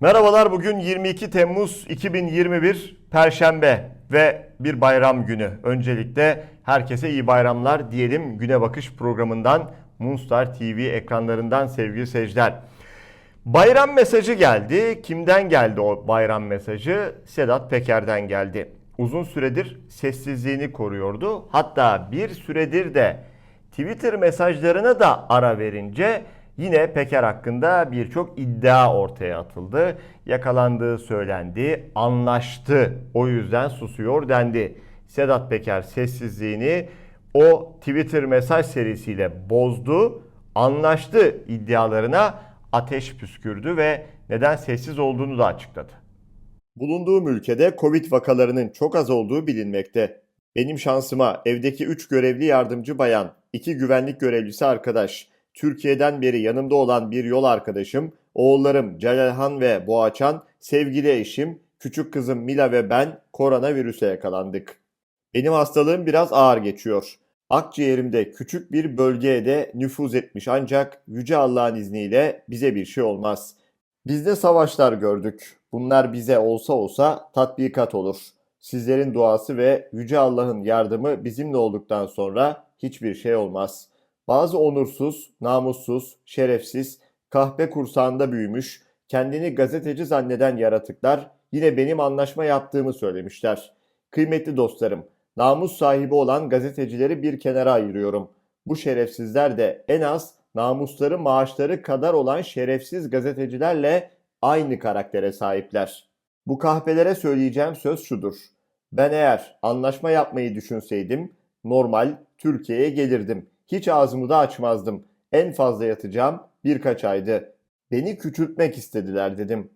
Merhabalar bugün 22 Temmuz 2021 Perşembe ve bir bayram günü. Öncelikle herkese iyi bayramlar diyelim Güne Bakış programından Moonstar TV ekranlarından sevgili seyirciler. Bayram mesajı geldi. Kimden geldi o bayram mesajı? Sedat Peker'den geldi. Uzun süredir sessizliğini koruyordu. Hatta bir süredir de Twitter mesajlarına da ara verince yine Peker hakkında birçok iddia ortaya atıldı. Yakalandığı söylendi, anlaştı. O yüzden susuyor dendi. Sedat Peker sessizliğini o Twitter mesaj serisiyle bozdu, anlaştı iddialarına ateş püskürdü ve neden sessiz olduğunu da açıkladı. Bulunduğum ülkede Covid vakalarının çok az olduğu bilinmekte. Benim şansıma evdeki 3 görevli yardımcı bayan, 2 güvenlik görevlisi arkadaş, Türkiye'den beri yanımda olan bir yol arkadaşım, oğullarım Celalhan ve Boğaçan, sevgili eşim, küçük kızım Mila ve ben koronavirüse yakalandık. Benim hastalığım biraz ağır geçiyor. Akciğerimde küçük bir bölgeye de nüfuz etmiş ancak Yüce Allah'ın izniyle bize bir şey olmaz. Biz de savaşlar gördük. Bunlar bize olsa olsa tatbikat olur. Sizlerin duası ve Yüce Allah'ın yardımı bizimle olduktan sonra hiçbir şey olmaz. Bazı onursuz, namussuz, şerefsiz, kahpe kursağında büyümüş, kendini gazeteci zanneden yaratıklar yine benim anlaşma yaptığımı söylemişler. Kıymetli dostlarım, namus sahibi olan gazetecileri bir kenara ayırıyorum. Bu şerefsizler de en az namusları maaşları kadar olan şerefsiz gazetecilerle aynı karaktere sahipler. Bu kahpelere söyleyeceğim söz şudur. Ben eğer anlaşma yapmayı düşünseydim normal Türkiye'ye gelirdim. Hiç ağzımı da açmazdım. En fazla yatacağım birkaç aydı. Beni küçültmek istediler dedim.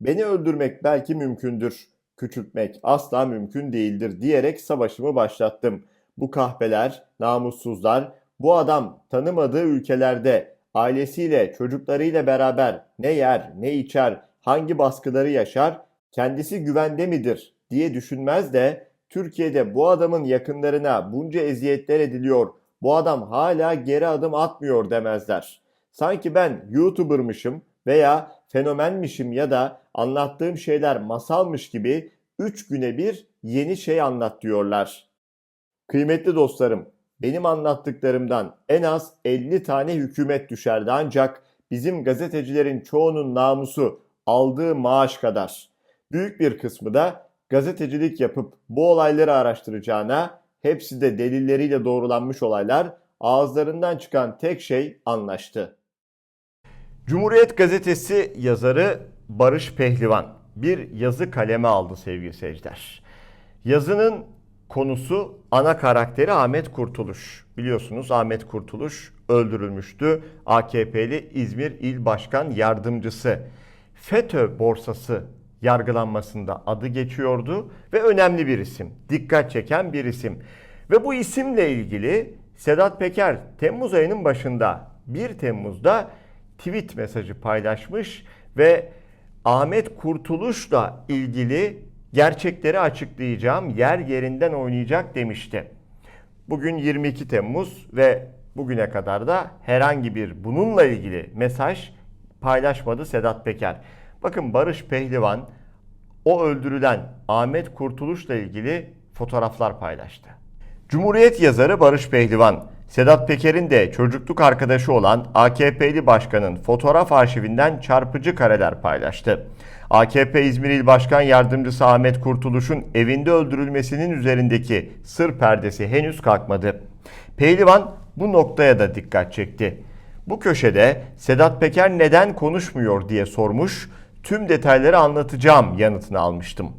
Beni öldürmek belki mümkündür. Küçültmek asla mümkün değildir diyerek savaşımı başlattım. Bu kahpeler, namussuzlar, bu adam tanımadığı ülkelerde ailesiyle, çocuklarıyla beraber ne yer, ne içer, hangi baskıları yaşar, kendisi güvende midir diye düşünmez de Türkiye'de bu adamın yakınlarına bunca eziyetler ediliyor, bu adam hala geri adım atmıyor demezler. Sanki ben YouTuber'mışım veya fenomenmişim ya da anlattığım şeyler masalmış gibi 3 güne bir yeni şey anlat diyorlar. Kıymetli dostlarım, benim anlattıklarımdan en az 50 tane hükümet düşerdi ancak bizim gazetecilerin çoğunun namusu aldığı maaş kadar. Büyük bir kısmı da gazetecilik yapıp bu olayları araştıracağına hepsi de delilleriyle doğrulanmış olaylar ağızlarından çıkan tek şey anlaştı. Cumhuriyet Gazetesi yazarı Barış Pehlivan bir yazı kaleme aldı sevgili seyirciler. Yazının konusu ana karakteri Ahmet Kurtuluş. Biliyorsunuz Ahmet Kurtuluş öldürülmüştü. AKP'li İzmir İl Başkan Yardımcısı. FETÖ borsası yargılanmasında adı geçiyordu ve önemli bir isim. Dikkat çeken bir isim. Ve bu isimle ilgili Sedat Peker Temmuz ayının başında 1 Temmuz'da tweet mesajı paylaşmış ve Ahmet Kurtuluş'la ilgili gerçekleri açıklayacağım, yer yerinden oynayacak demişti. Bugün 22 Temmuz ve bugüne kadar da herhangi bir bununla ilgili mesaj paylaşmadı Sedat Peker. Bakın Barış Pehlivan o öldürülen Ahmet Kurtuluş'la ilgili fotoğraflar paylaştı. Cumhuriyet yazarı Barış Pehlivan, Sedat Peker'in de çocukluk arkadaşı olan AKP'li başkanın fotoğraf arşivinden çarpıcı kareler paylaştı. AKP İzmir İl Başkan Yardımcısı Ahmet Kurtuluş'un evinde öldürülmesinin üzerindeki sır perdesi henüz kalkmadı. Pehlivan bu noktaya da dikkat çekti. Bu köşede Sedat Peker neden konuşmuyor diye sormuş, tüm detayları anlatacağım yanıtını almıştım.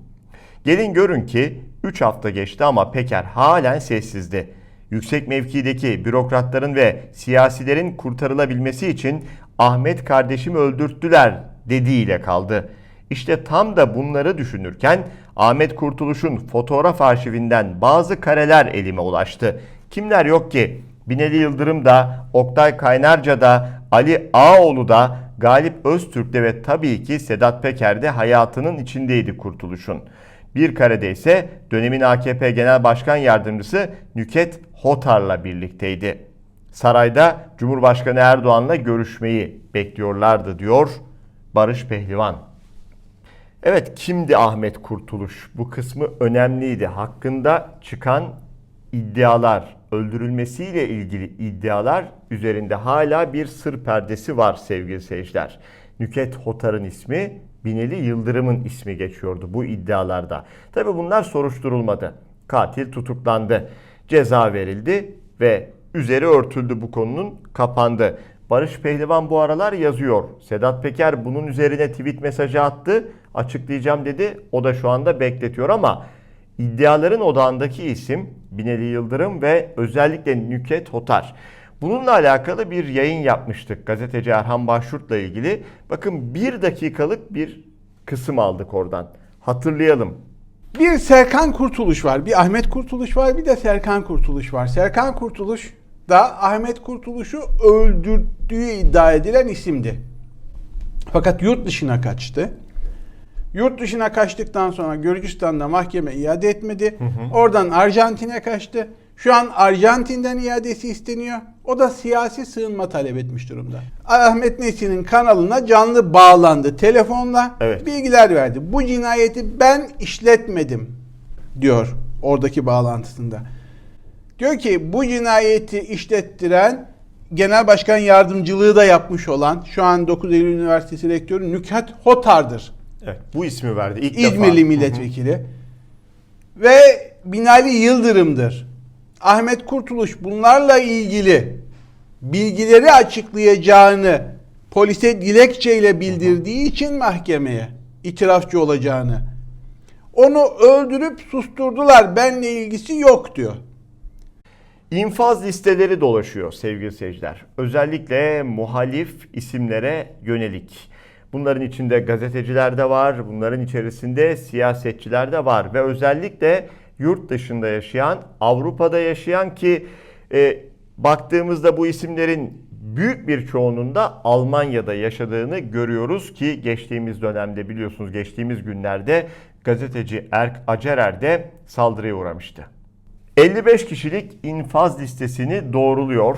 Gelin görün ki 3 hafta geçti ama Peker halen sessizdi. Yüksek mevkideki bürokratların ve siyasilerin kurtarılabilmesi için Ahmet kardeşimi öldürttüler dediğiyle kaldı. İşte tam da bunları düşünürken Ahmet Kurtuluş'un fotoğraf arşivinden bazı kareler elime ulaştı. Kimler yok ki? Binali Yıldırım da, Oktay Kaynarca da, Ali Ağoğlu da, Galip Öztürk de ve tabii ki Sedat Peker de hayatının içindeydi Kurtuluş'un. Bir karede ise dönemin AKP Genel Başkan Yardımcısı Nüket Hotar'la birlikteydi. Sarayda Cumhurbaşkanı Erdoğan'la görüşmeyi bekliyorlardı diyor Barış Pehlivan. Evet kimdi Ahmet Kurtuluş? Bu kısmı önemliydi. Hakkında çıkan iddialar, öldürülmesiyle ilgili iddialar üzerinde hala bir sır perdesi var sevgili seyirciler. Nüket Hotar'ın ismi Bineli Yıldırım'ın ismi geçiyordu bu iddialarda. Tabi bunlar soruşturulmadı. Katil tutuklandı. Ceza verildi ve üzeri örtüldü bu konunun kapandı. Barış Pehlivan bu aralar yazıyor. Sedat Peker bunun üzerine tweet mesajı attı. Açıklayacağım dedi. O da şu anda bekletiyor ama iddiaların odağındaki isim Binali Yıldırım ve özellikle Nüket Hotar. Bununla alakalı bir yayın yapmıştık gazeteci Erhan Başurt'la ilgili. Bakın bir dakikalık bir kısım aldık oradan. Hatırlayalım. Bir Serkan Kurtuluş var, bir Ahmet Kurtuluş var, bir de Serkan Kurtuluş var. Serkan Kurtuluş da Ahmet Kurtuluş'u öldürdüğü iddia edilen isimdi. Fakat yurt dışına kaçtı. Yurt dışına kaçtıktan sonra Gürcistan'da mahkeme iade etmedi. Oradan Arjantin'e kaçtı. Şu an Arjantin'den iadesi isteniyor. O da siyasi sığınma talep etmiş durumda. Ahmet Nesin'in kanalına canlı bağlandı telefonla. Evet. Bilgiler verdi. Bu cinayeti ben işletmedim diyor oradaki bağlantısında. Diyor ki bu cinayeti işlettiren genel başkan yardımcılığı da yapmış olan şu an 9 Eylül Üniversitesi rektörü Nükhet Hotar'dır. Evet, bu ismi verdi ilk defa. İzmirli milletvekili. Ve Binali Yıldırım'dır. Ahmet Kurtuluş bunlarla ilgili bilgileri açıklayacağını polise dilekçeyle bildirdiği için mahkemeye itirafçı olacağını onu öldürüp susturdular. Benle ilgisi yok diyor. İnfaz listeleri dolaşıyor sevgili seyirciler. Özellikle muhalif isimlere yönelik. Bunların içinde gazeteciler de var, bunların içerisinde siyasetçiler de var ve özellikle yurt dışında yaşayan, Avrupa'da yaşayan ki e, baktığımızda bu isimlerin büyük bir çoğunluğunda Almanya'da yaşadığını görüyoruz ki geçtiğimiz dönemde biliyorsunuz geçtiğimiz günlerde gazeteci Erk Acerer de saldırıya uğramıştı. 55 kişilik infaz listesini doğruluyor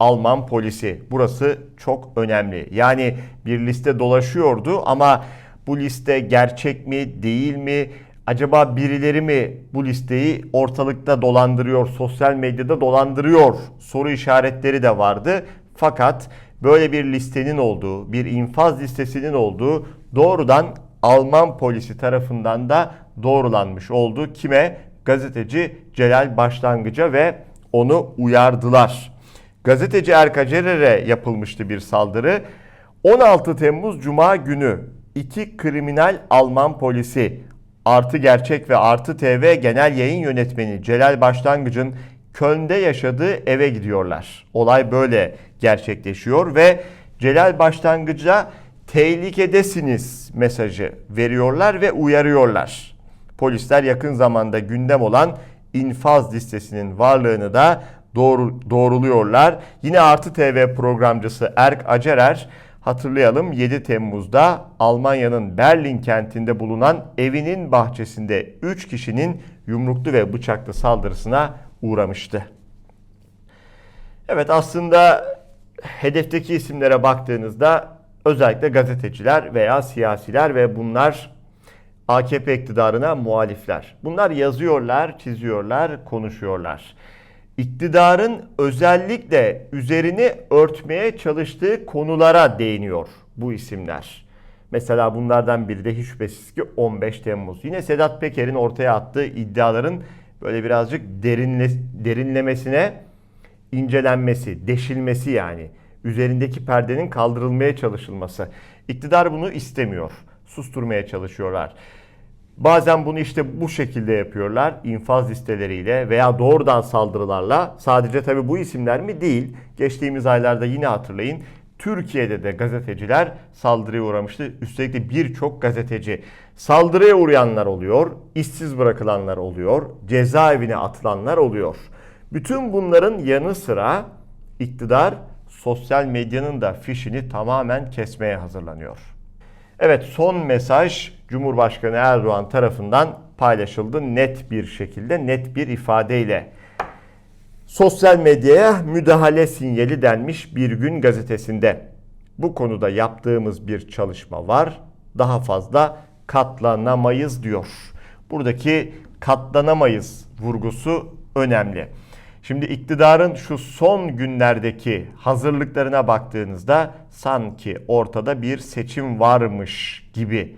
Alman polisi. Burası çok önemli. Yani bir liste dolaşıyordu ama bu liste gerçek mi, değil mi? Acaba birileri mi bu listeyi ortalıkta dolandırıyor, sosyal medyada dolandırıyor soru işaretleri de vardı. Fakat böyle bir listenin olduğu, bir infaz listesinin olduğu doğrudan Alman polisi tarafından da doğrulanmış oldu. Kime? Gazeteci Celal Başlangıç'a ve onu uyardılar. Gazeteci Erka Cerer'e yapılmıştı bir saldırı. 16 Temmuz Cuma günü iki kriminal Alman polisi Artı Gerçek ve Artı TV genel yayın yönetmeni Celal Başlangıç'ın Köln'de yaşadığı eve gidiyorlar. Olay böyle gerçekleşiyor ve Celal Başlangıç'a tehlikedesiniz mesajı veriyorlar ve uyarıyorlar. Polisler yakın zamanda gündem olan infaz listesinin varlığını da doğru, doğruluyorlar. Yine Artı TV programcısı Erk Acerer hatırlayalım 7 Temmuz'da Almanya'nın Berlin kentinde bulunan evinin bahçesinde 3 kişinin yumruklu ve bıçaklı saldırısına uğramıştı. Evet aslında hedefteki isimlere baktığınızda özellikle gazeteciler veya siyasiler ve bunlar AKP iktidarına muhalifler. Bunlar yazıyorlar, çiziyorlar, konuşuyorlar. İktidarın özellikle üzerini örtmeye çalıştığı konulara değiniyor bu isimler. Mesela bunlardan biri de hiç şüphesiz ki 15 Temmuz. Yine Sedat Peker'in ortaya attığı iddiaların böyle birazcık derinle, derinlemesine incelenmesi, deşilmesi yani. Üzerindeki perdenin kaldırılmaya çalışılması. İktidar bunu istemiyor. Susturmaya çalışıyorlar. Bazen bunu işte bu şekilde yapıyorlar. infaz listeleriyle veya doğrudan saldırılarla. Sadece tabi bu isimler mi değil. Geçtiğimiz aylarda yine hatırlayın. Türkiye'de de gazeteciler saldırıya uğramıştı. Üstelik de birçok gazeteci saldırıya uğrayanlar oluyor, işsiz bırakılanlar oluyor, cezaevine atılanlar oluyor. Bütün bunların yanı sıra iktidar sosyal medyanın da fişini tamamen kesmeye hazırlanıyor. Evet son mesaj Cumhurbaşkanı Erdoğan tarafından paylaşıldı net bir şekilde, net bir ifadeyle. Sosyal medyaya müdahale sinyali denmiş bir gün gazetesinde. Bu konuda yaptığımız bir çalışma var. Daha fazla katlanamayız diyor. Buradaki katlanamayız vurgusu önemli. Şimdi iktidarın şu son günlerdeki hazırlıklarına baktığınızda sanki ortada bir seçim varmış gibi.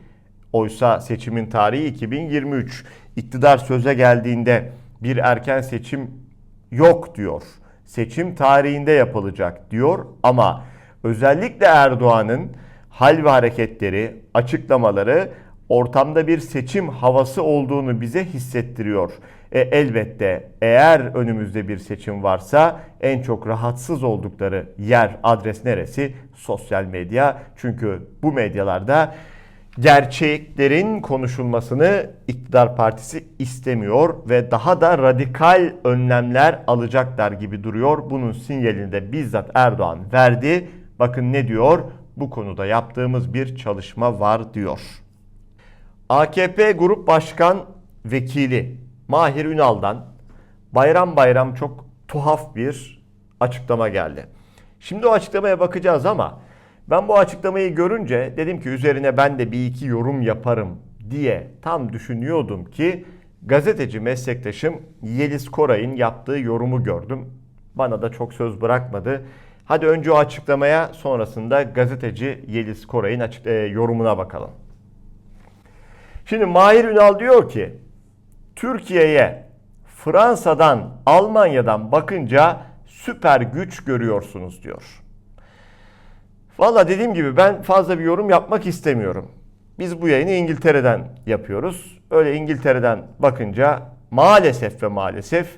Oysa seçimin tarihi 2023. İktidar söze geldiğinde bir erken seçim yok diyor. Seçim tarihinde yapılacak diyor ama özellikle Erdoğan'ın hal ve hareketleri, açıklamaları ortamda bir seçim havası olduğunu bize hissettiriyor. E, elbette eğer önümüzde bir seçim varsa en çok rahatsız oldukları yer adres neresi? Sosyal medya. Çünkü bu medyalarda gerçeklerin konuşulmasını iktidar partisi istemiyor ve daha da radikal önlemler alacaklar gibi duruyor. Bunun sinyalini de bizzat Erdoğan verdi. Bakın ne diyor? Bu konuda yaptığımız bir çalışma var diyor. AKP Grup Başkan Vekili Mahir Ünal'dan bayram bayram çok tuhaf bir açıklama geldi. Şimdi o açıklamaya bakacağız ama ben bu açıklamayı görünce dedim ki üzerine ben de bir iki yorum yaparım diye tam düşünüyordum ki gazeteci meslektaşım Yeliz Koray'ın yaptığı yorumu gördüm. Bana da çok söz bırakmadı. Hadi önce o açıklamaya sonrasında gazeteci Yeliz Koray'ın e, yorumuna bakalım. Şimdi Mahir Ünal diyor ki Türkiye'ye Fransa'dan, Almanya'dan bakınca süper güç görüyorsunuz diyor. Valla dediğim gibi ben fazla bir yorum yapmak istemiyorum. Biz bu yayını İngiltere'den yapıyoruz. Öyle İngiltere'den bakınca maalesef ve maalesef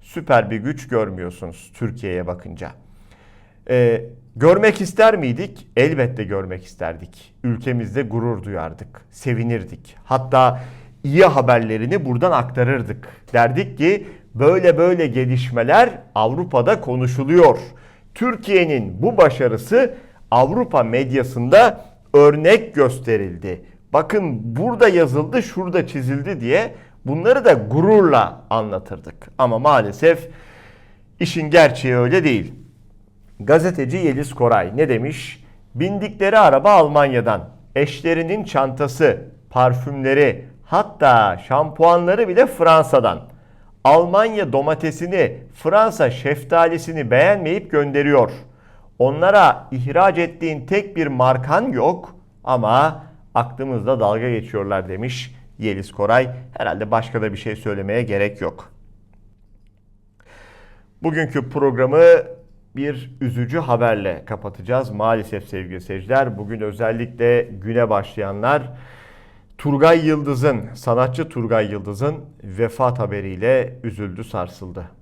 süper bir güç görmüyorsunuz Türkiye'ye bakınca. Ee, görmek ister miydik? Elbette görmek isterdik. Ülkemizde gurur duyardık, sevinirdik. Hatta iyi haberlerini buradan aktarırdık. Derdik ki böyle böyle gelişmeler Avrupa'da konuşuluyor. Türkiye'nin bu başarısı Avrupa medyasında örnek gösterildi. Bakın burada yazıldı, şurada çizildi diye bunları da gururla anlatırdık. Ama maalesef işin gerçeği öyle değil. Gazeteci Yeliz Koray ne demiş? Bindikleri araba Almanya'dan, eşlerinin çantası, parfümleri, hatta şampuanları bile Fransa'dan. Almanya domatesini, Fransa şeftalisini beğenmeyip gönderiyor. Onlara ihraç ettiğin tek bir markan yok ama aklımızda dalga geçiyorlar demiş Yeliz Koray. Herhalde başka da bir şey söylemeye gerek yok. Bugünkü programı bir üzücü haberle kapatacağız. Maalesef sevgili seyirciler bugün özellikle güne başlayanlar Turgay Yıldız'ın, sanatçı Turgay Yıldız'ın vefat haberiyle üzüldü, sarsıldı.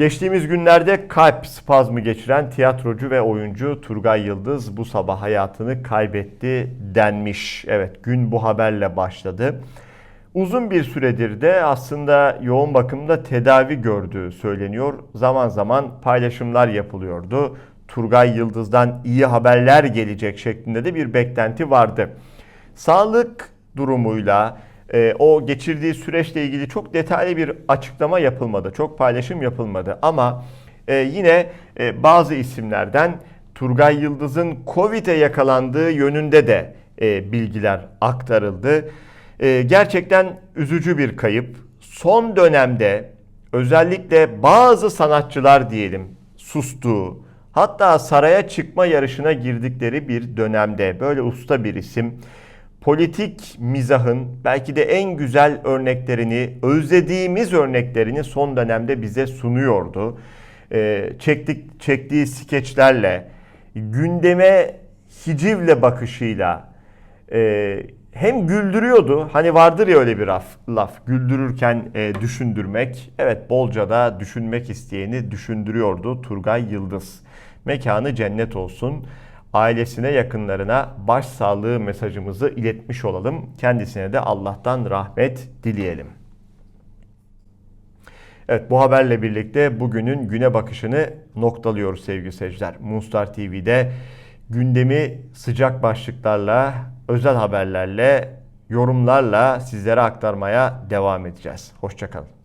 Geçtiğimiz günlerde kalp spazmı geçiren tiyatrocu ve oyuncu Turgay Yıldız bu sabah hayatını kaybetti denmiş. Evet gün bu haberle başladı. Uzun bir süredir de aslında yoğun bakımda tedavi gördüğü söyleniyor. Zaman zaman paylaşımlar yapılıyordu. Turgay Yıldız'dan iyi haberler gelecek şeklinde de bir beklenti vardı. Sağlık durumuyla e, o geçirdiği süreçle ilgili çok detaylı bir açıklama yapılmadı. Çok paylaşım yapılmadı ama e, yine e, bazı isimlerden Turgay Yıldız'ın Covid'e yakalandığı yönünde de e, bilgiler aktarıldı. E, gerçekten üzücü bir kayıp. Son dönemde özellikle bazı sanatçılar diyelim sustuğu, hatta saraya çıkma yarışına girdikleri bir dönemde böyle usta bir isim politik mizahın belki de en güzel örneklerini, özlediğimiz örneklerini son dönemde bize sunuyordu. Ee, çektik, çektiği skeçlerle, gündeme hicivle bakışıyla e, hem güldürüyordu. Hani vardır ya öyle bir laf, laf güldürürken e, düşündürmek. Evet bolca da düşünmek isteyeni düşündürüyordu Turgay Yıldız. Mekanı cennet olsun ailesine yakınlarına başsağlığı mesajımızı iletmiş olalım. Kendisine de Allah'tan rahmet dileyelim. Evet bu haberle birlikte bugünün güne bakışını noktalıyoruz sevgili seyirciler. Moonstar TV'de gündemi sıcak başlıklarla, özel haberlerle, yorumlarla sizlere aktarmaya devam edeceğiz. Hoşçakalın.